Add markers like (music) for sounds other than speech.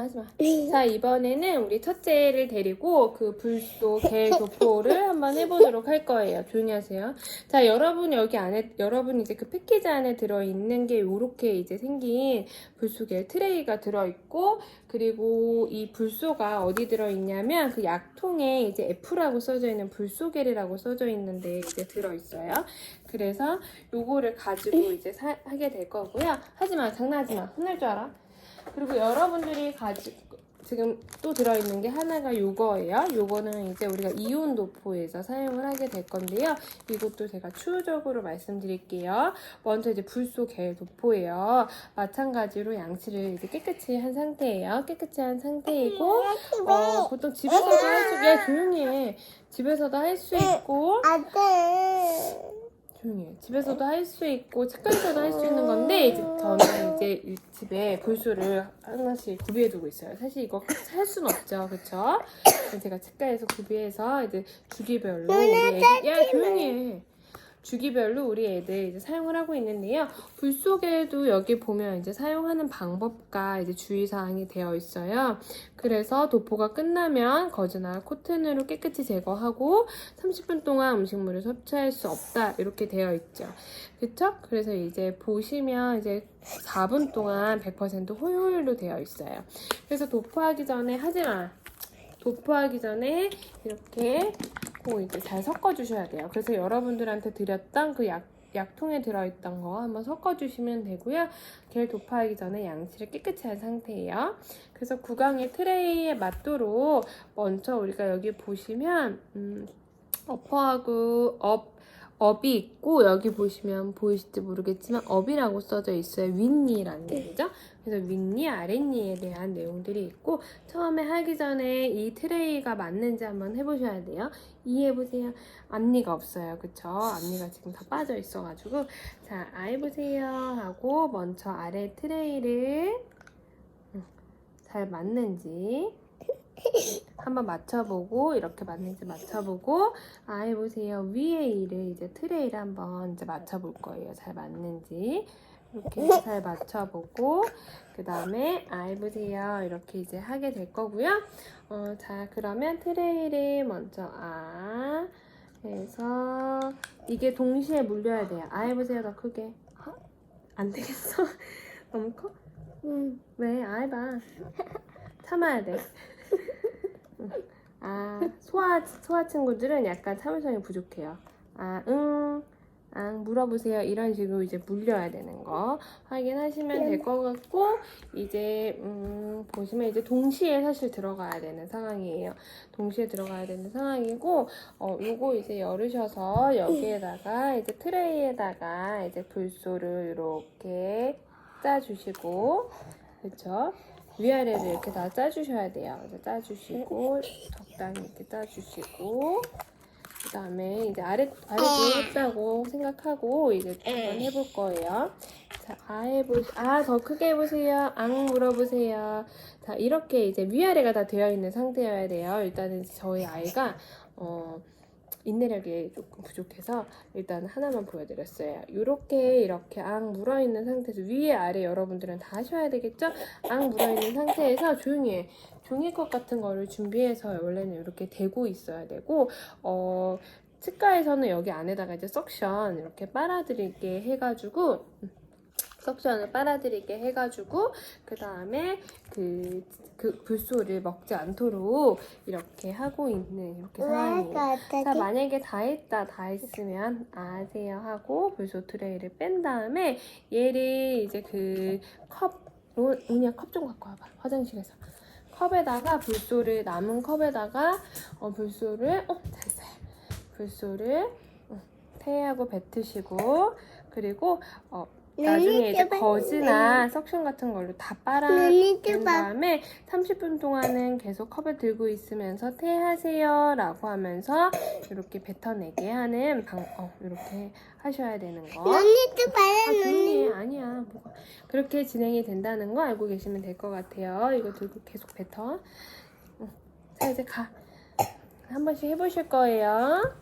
하지마 하지마. 자 이번에는 우리 첫째를 데리고 그 불소 개 교포를 한번 해보도록 할 거예요. 조용히 하세요. 자 여러분 여기 안에 여러분 이제 그 패키지 안에 들어있는 게 요렇게 이제 생긴 불소개 트레이가 들어있고 그리고 이 불소가 어디 들어있냐면 그 약통에 이제 F라고 써져 있는 불소개리라고 써져 있는데 이제 들어있어요. 그래서 요거를 가지고 이제 사- 하게 될 거고요. 하지마 장난하지마. 혼날 줄 알아 그리고 여러분들이 가지고 지금 또 들어있는 게 하나가 요거예요. 요거는 이제 우리가 이온 도포에서 사용을 하게 될 건데요. 이것도 제가 추후적으로 말씀드릴게요. 먼저 이제 불소개 도포예요. 마찬가지로 양치를 이제 깨끗이 한 상태예요. 깨끗이 한 상태이고 어, 보통 집에서도 할 수, 야 조용히 해. 집에서도 할 수 있고. 조용히 해. 집에서도 할 수 있고 책가에서도 할 수 있는 건데 이제 저는 이제 이 집에 불소를 하나씩 구비해 두고 있어요. 사실 이거 살 수는 없죠, 그렇죠? 제가 책가에서 구비해서 이제 주기별로 우리 애기 야 조용히 해. 주기별로 우리 애들 이제 사용을 하고 있는데요. 불 속에도 여기 보면 이제 사용하는 방법과 이제 주의사항이 되어 있어요. 그래서 도포가 끝나면 거즈나 코튼으로 깨끗이 제거하고 30분 동안 음식물을 섭취할 수 없다 이렇게 되어 있죠. 그쵸? 그래서 이제 보시면 이제 4분 동안 100% 호요일로 되어 있어요. 그래서 도포하기 전에 하지 마. 도포하기 전에 이렇게 꼭 이제 잘 섞어주셔야 돼요. 그래서 여러분들한테 드렸던 그 약, 약통에 들어있던 거 한번 섞어주시면 되고요. 걔를 도포하기 전에 양치를 깨끗이 한 상태예요. 그래서 구강의 트레이에 맞도록 먼저 우리가 여기 보시면 음, 어퍼하고 업 업이 있고 여기 보시면 보이실지 모르겠지만 업이라고 써져 있어요. 윗니라는 얘기죠. 그래서 윗니, 아랫니에 대한 내용들이 있고 처음에 하기 전에 이 트레이가 맞는지 한번 해보셔야 돼요. 이해해보세요. 앞니가 없어요. 그쵸? 앞니가 지금 다 빠져 있어가지고 자, 아 해보세요 하고 먼저 아래 트레이를 음, 잘 맞는지 한번 맞춰보고 이렇게 맞는지 맞춰보고 아 해보세요. 위에 이를 이제 트레이를 한번 이제 맞춰볼 거예요. 잘 맞는지. 이렇게 잘 맞춰보고 그 다음에 아 해보세요. 이렇게 이제 하게 될 거고요. 어, 자 그러면 트레이를 먼저 아 해서 이게 동시에 물려야 돼요. 아 해보세요. 더 크게. 안 되겠어. (laughs) 너무 커? 응. 왜? 아 해봐. 참아야 돼. 응. 아 소아 소아 친구들은 약간 참을성이 부족해요 아 응. 아, 물어보세요. 이런 식으로 이제 물려야 되는 거 확인하시면 될 것 같고 이제 음, 보시면 이제 동시에 사실 들어가야 되는 상황이에요. 동시에 들어가야 되는 상황이고 어 요거 이제 열으셔서 여기에다가 이제 트레이에다가 이제 불소를 이렇게 짜주시고 그렇죠? 위아래를 이렇게 다 짜주셔야 돼요. 짜주시고 적당히 이렇게 짜주시고 그 다음에 이제 아래 아래 보였다고 생각하고 이제 한번 해볼 거예요. 자, 아 해보 아 더 크게 해보세요. 앙 물어보세요. 자 이렇게 이제 위아래가 다 되어 있는 상태여야 돼요. 일단은 저희 아이가 어. 인내력이 조금 부족해서 일단 하나만 보여드렸어요. 이렇게 이렇게 앙 물어있는 상태에서 위에 아래 여러분들은 다 하셔야 되겠죠? 앙 물어있는 상태에서 조용히 해. 종이컵 같은 거를 준비해서 원래는 이렇게 대고 있어야 되고 어 치과에서는 여기 안에다가 이제 석션 이렇게 빨아들이게 해가지고 음, 석션을 빨아들이게 해가지고 그 다음에 그, 그 불소를 먹지 않도록 이렇게 하고 있는 이렇게 상황이에요. 자 만약에 다 했다 다 했으면 아세요 하고 불소 트레이를 뺀 다음에 얘를 이제 그컵 은이야 컵 좀 갖고 와봐 화장실에서. 컵에다가 불소를 남은 컵에다가 어, 불소를 어 잘했어요. 불소를 어, 테하고 뱉으시고 그리고 어 나중에 이제 거즈나 석션 같은 걸로 다 빨아낸 다음에 30분 동안은 계속 컵을 들고 있으면서 테하세요 라고 하면서 이렇게 뱉어내게 하는 방, 어, 이렇게 하셔야 되는 거. 아, 봐요, 언니. 해. 아니야. 뭐가. 그렇게 진행이 된다는 거 알고 계시면 될 것 같아요. 이거 들고 계속 뱉어. 응. 자, 이제 가. 한 번씩 해보실 거예요.